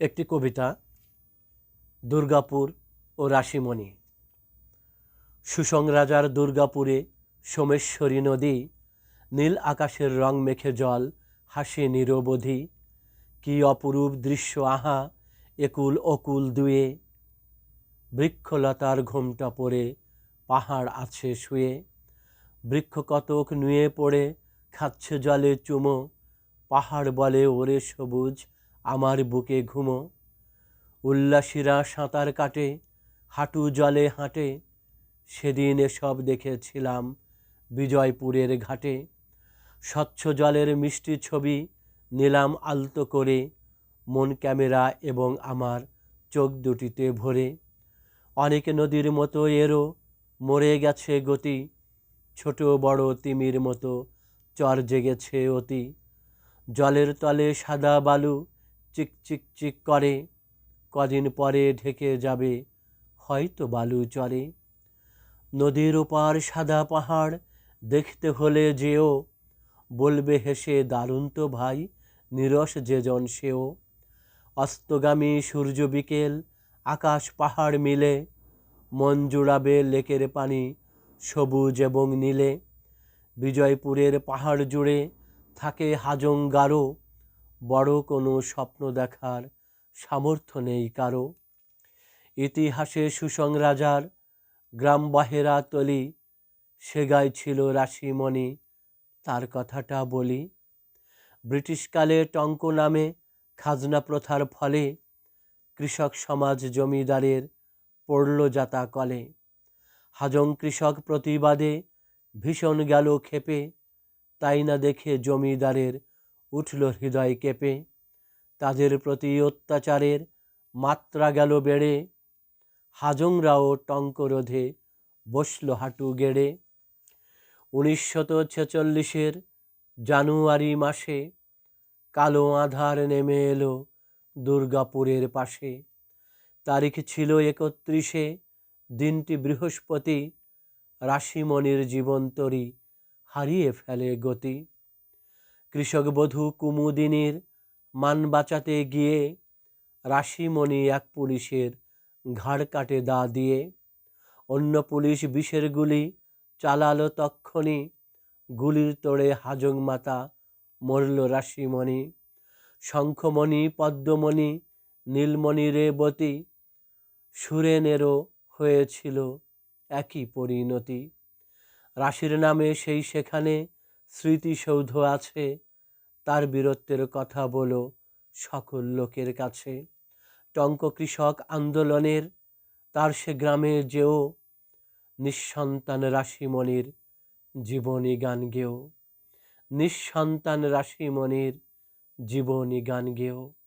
একটি কবিতা, দুর্গাপুর ও রাশিমণি। সুসং রাজার দুর্গাপুরে সোমেশ্বরী নদী, নীল আকাশের রং মেখে জল, হাসে নিরবধি। কি অপরূপ দৃশ্য আহা, একুল অকুল দুয়ে। বৃক্ষলতার ঘোমটা পড়ে, পাহাড় আছে শুয়ে। বৃক্ষ কতক নুয়ে পড়ে, খাচ্ছে জলে চুমো। পাহাড় বলে ওরে সবুজ আমার বুকে ঘুমো। উল্লাসীরা সাঁতার কাটে, হাঁটু জলে হাঁটে। সেদিন এসব দেখেছিলাম বিজয়পুরের ঘাটে। স্বচ্ছ জলের মিষ্টি ছবি নিলাম আলতো করে, মন ক্যামেরা এবং আমার চোখ দুটিতে ভরে। অনেক নদীর মতো এরও মরে গেছে গতি। ছোট বড় তিমির মতো চর জেগেছে অতি। জলের তলে সাদা বালু চিক চিক চিক করে। কদিন পরে ঢেকে যাবে হয়তো বালু চরে। নদীর ওপার সাদা পাহাড় দেখতে হলে যেও। বলবে হেসে দারুণ তো ভাই, নিরস যেজন সেও। অস্তগামী সূর্য বিকেল, আকাশ পাহাড় মিলে। মন জুড়াবে লেকের পানি, সবুজ এবং নীলে। বিজয়পুরের পাহাড় জুড়ে থাকে হাজং গারো বড় কোনো স্বপ্ন দেখার সামর্থ্য নেই কারও। ইতিহাসে সুসং রাজার গ্রাম বাহেরা তলি সেগায় ছিল রাশিমণি, তার কথাটা বলি। ব্রিটিশকালে টঙ্ক নামে খাজনা প্রথার ফলে কৃষক সমাজ জমিদারের পড়ল যাতা কলে। হাজং কৃষক প্রতিবাদে ভীষণ গেল ক্ষেপে, তাই না দেখে জমিদারের উঠল হৃদয় কেঁপে। তাদের প্রতি অত্যাচারের মাত্রা গেল বেড়ে। হাজংরাও টঙ্করোধে বসল হাঁটু গেড়ে। উনিশশত ছেচল্লিশের জানুয়ারি মাসে কালো আধার নেমে এলো দুর্গাপুরের পাশে। তারিখ ছিল একত্রিশে, দিনটি বৃহস্পতি। রাশিমণির জীবন্তরী হারিয়ে ফেলে গতি। কৃষক বধূ কুমুদিনীর মান বাঁচাতে গিয়ে রাশিমণি এক পুলিশের ঘাড় কাটে দা দিয়ে। অন্য পুলিশ বিষের গুলি চালালো তক্ষণি, গুলির তোড়ে হাজং মাতা মরল রাশিমণি। শঙ্খমণি, পদ্মমণি, নীলমণি রেবতী সুরেনেরও হয়েছিল একই পরিণতি। রাশির নামে সেই সেখানে স্মৃতিসৌধ আছে তার বীরত্বের কথা বলো সকল লোকের কাছে। টঙ্ক কৃষক আন্দোলনের, তার সে গ্রামে যেও নিঃসন্তান রাশিমণির জীবনী গান গেও। নিঃসন্তান রাশিমণির জীবনী গান গেও।